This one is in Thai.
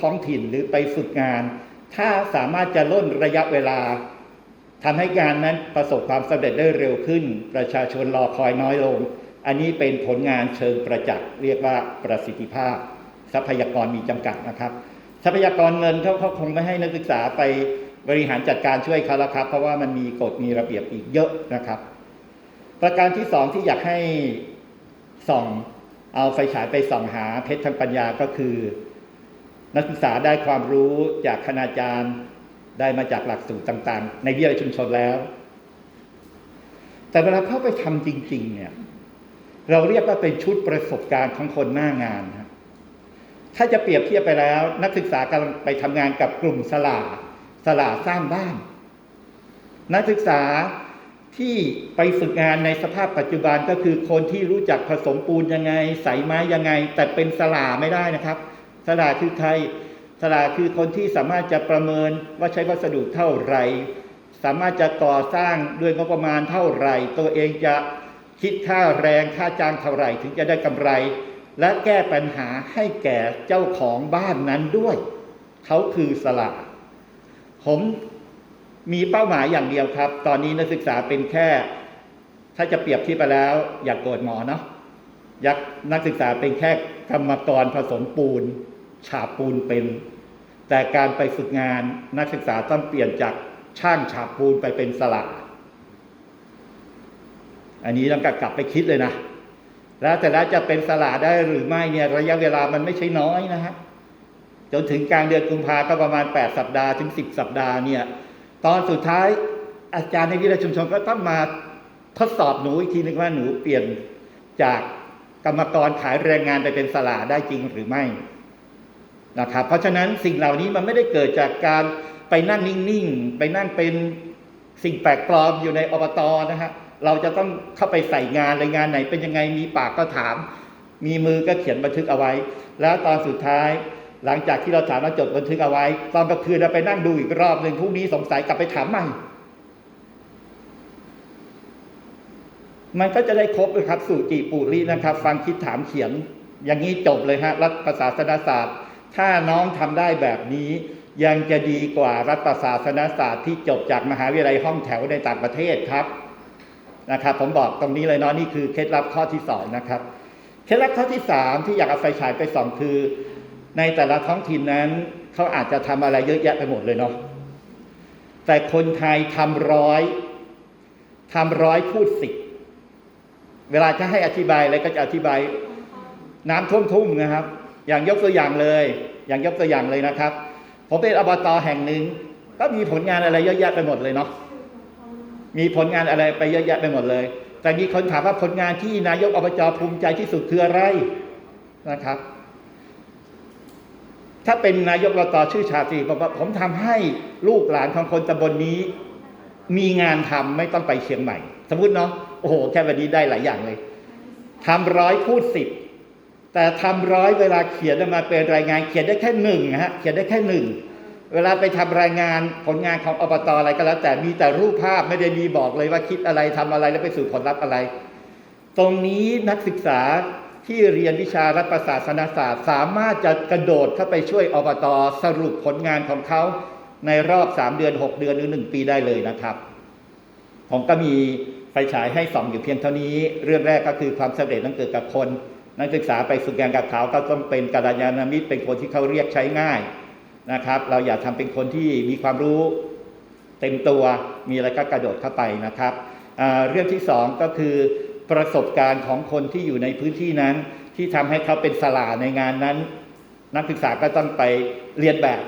ท้องถิ่นหรือไปฝึกงาน ถ้าสามารถจะล่นระยะเวลาทำให้งานนั้นประสบความสำเร็จได้เร็วขึ้น ประชาชนรอคอยน้อยลง อันนี้เป็นผลงานเชิงประจักษ์เรียกว่าประสิทธิภาพ ทรัพยากรมีจำกัดนะครับ ทรัพยากรเงินเขาเขาคงไม่ให้นักศึกษาไปบริหารจัดการช่วยเขาแล้วครับ เพราะว่ามันมีกฎมีระเบียบอีกเยอะนะครับ ประการที่สองที่อยากให้ส่องเอาไฟฉายไปส่องหาเพชรทางปัญญาก็คือ นักศึกษาได้ความรู้จากคณาจารย์ได้มาจากหลักสูตรต่าง ๆ ในวิทยาชุมชนแล้ว แต่เวลาเข้าไปทำจริง ๆ เนี่ย เราเรียกว่าเป็นชุดประสบการณ์ของคนหน้างานนะถ้าจะเปรียบเทียบไปแล้ว นักศึกษากำลังไปทำงานกับกลุ่มสลาสลาสร้างบ้าน นักศึกษาที่ไปฝึกงานในสภาพปัจจุบันก็คือคนที่รู้จักผสมปูนยังไง ใส่ไม้ยังไง แต่เป็นสลาไม่ได้นะครับ สลาคือใครสลาคือคนที่สามารถจะประเมินว่าใช้วัสดุเท่าไหร่ สามารถจะก่อสร้างด้วยงบประมาณเท่าไหร่ ตัวเองจะคิดค่าแรงค่าจ้างเท่าไหร่ถึงจะได้กำไร และแก้ปัญหาให้แก่เจ้าของบ้านนั้นด้วย เขาคือสลาผมมีเป้าหมายอย่างเดียวครับ ตอนนี้นักศึกษาเป็นแค่ ถ้าจะเปรียบเทียบไปแล้ว อย่ากโกรธหมอเนาะยักนักศึกษาเป็นแค่กรรมกรผสมปูน ฉาบปูนเป็น แต่การไปฝึกงานนักศึกษาต้องเปลี่ยนจากช่างฉาบปูนไปเป็นสลาอันนี้ต้องกลับไปคิดเลยนะ แล้วแต่แล้วจะเป็นสลาได้หรือไม่เนี่ยระยะเวลามันไม่ใช่น้อยนะฮะจนถึงกลางเดือนกุมภาก็ประมาณ 8 สัปดาห์ถึง 10 สัปดาห์เนี่ย ตอนสุดท้ายอาจารย์ในวิทยาชุมชนก็ต้องมาทดสอบหนูอีกทีนึงว่าหนูเปลี่ยนจากกรรมกรขายแรงงานไปเป็นสลาได้จริงหรือไม่ นะครับ เพราะฉะนั้นสิ่งเหล่านี้มันไม่ได้เกิดจากการไปนั่งนิ่งๆ ไปนั่งเป็นสิ่งแปลกปลอมอยู่ในอบตนะฮะเราจะต้องเข้าไปใส่งานรายงานไหนเป็นยังไงมีปากก็ถาม มีมือก็เขียนบันทึกเอาไว้ แล้วตอนสุดท้าย หลังจากที่เราถามแล้วจดบันทึกเอาไว้ ตอนกลางคืนเราไปนั่งดูอีกรอบหนึ่งพรุ่งนี้สงสัยกลับไปถามใหม่มันก็จะได้ครบเลยครับ สู่จีปุรีนะครับ ฟังคิดถามเขียน อย่างนี้จบเลยฮะรัฐประศาศาสตร์ ถ้าน้องทำได้แบบนี้ ยังจะดีกว่ารัฐศาสนศาสตร์ที่จบจากมหาวิทยาลัยห้องแถวในต่างประเทศครับนะครับ ผมบอกตรงนี้เลยเนาะนี่คือเคล็ดลับข้อที่สองนะครับเคล็ดลับข้อที่สามที่อยากเอาไฟฉายไปส่องคือ ในแต่ละท้องถิ่นนั้นเขาอาจจะทำอะไรเยอะแยะไปหมดเลยเนาะแต่คนไทยทำร้อยทำร้อยพูดสิบเวลาจะให้อธิบายอะไรก็จะอธิบายน้ำท่วมทุ่มนะครับ อย่างยกตัวอย่างเลย อย่างยกตัวอย่างเลยนะครับ ผมเป็นอบตแห่งหนึ่งก็มีผลงานอะไรเยอะแยะไปหมดเลยเนาะมีผลงานอะไรไปเยอะแยะไปหมดเลย แต่มีคนถามว่าผลงานที่นายกอบจภูมิใจที่สุดคืออะไรนะครับ ถ้าเป็นนายกอบตชื่อชาตรีบอกผมทำให้ลูกหลานของคนตำบลนนี้ มีงานทำไม่ต้องไปเชียงใหม่ สมมติเนาะโอ้โหแค่วันนี้ได้หลายอย่างเลยทำร้อยพูดสิบ แต่ทำร้อยเวลาเขียนมาเป็นรายงานเขียนได้แค่หนึ่งฮะเขียนได้แค่หนึ่งเวลาไปทำรายงานผลงานของอบตอะไรก็แล้ว แต่มีแต่รูปภาพไม่ได้มีบอกเลยว่าคิดอะไรทำอะไรแล้วไปสู่ผลลัพธ์อะไร ตรงนี้นักศึกษาที่เรียนวิชารัฐประศาสนศาสตร์ สามารถจะกระโดดเข้าไปช่วยอบตสรุปผลงานของเขาในรอบ 3 เดือน 6 เดือนหรือ 1 ปีได้เลยนะครับ ผมก็มีไฟฉายให้ส่องอยู่เพียงเท่านี้ เรื่องแรกก็คือความสำเร็จต้องเกิดกับคน นักศึกษาไปฝึกงานกับเขาก็ต้องเป็นกัลยาณมิตรเป็นคนที่เขาเรียกใช้ง่ายนะครับ เราอย่าทำเป็นคนที่มีความรู้เต็มตัวมีอะไรก็กระโดดเข้าไปนะครับ เรื่องที่สองก็คือประสบการณ์ของคนที่อยู่ในพื้นที่นั้น ที่ทำให้เขาเป็นสลาในงานนั้น นักศึกษาก็ต้องไปเรียนแบบ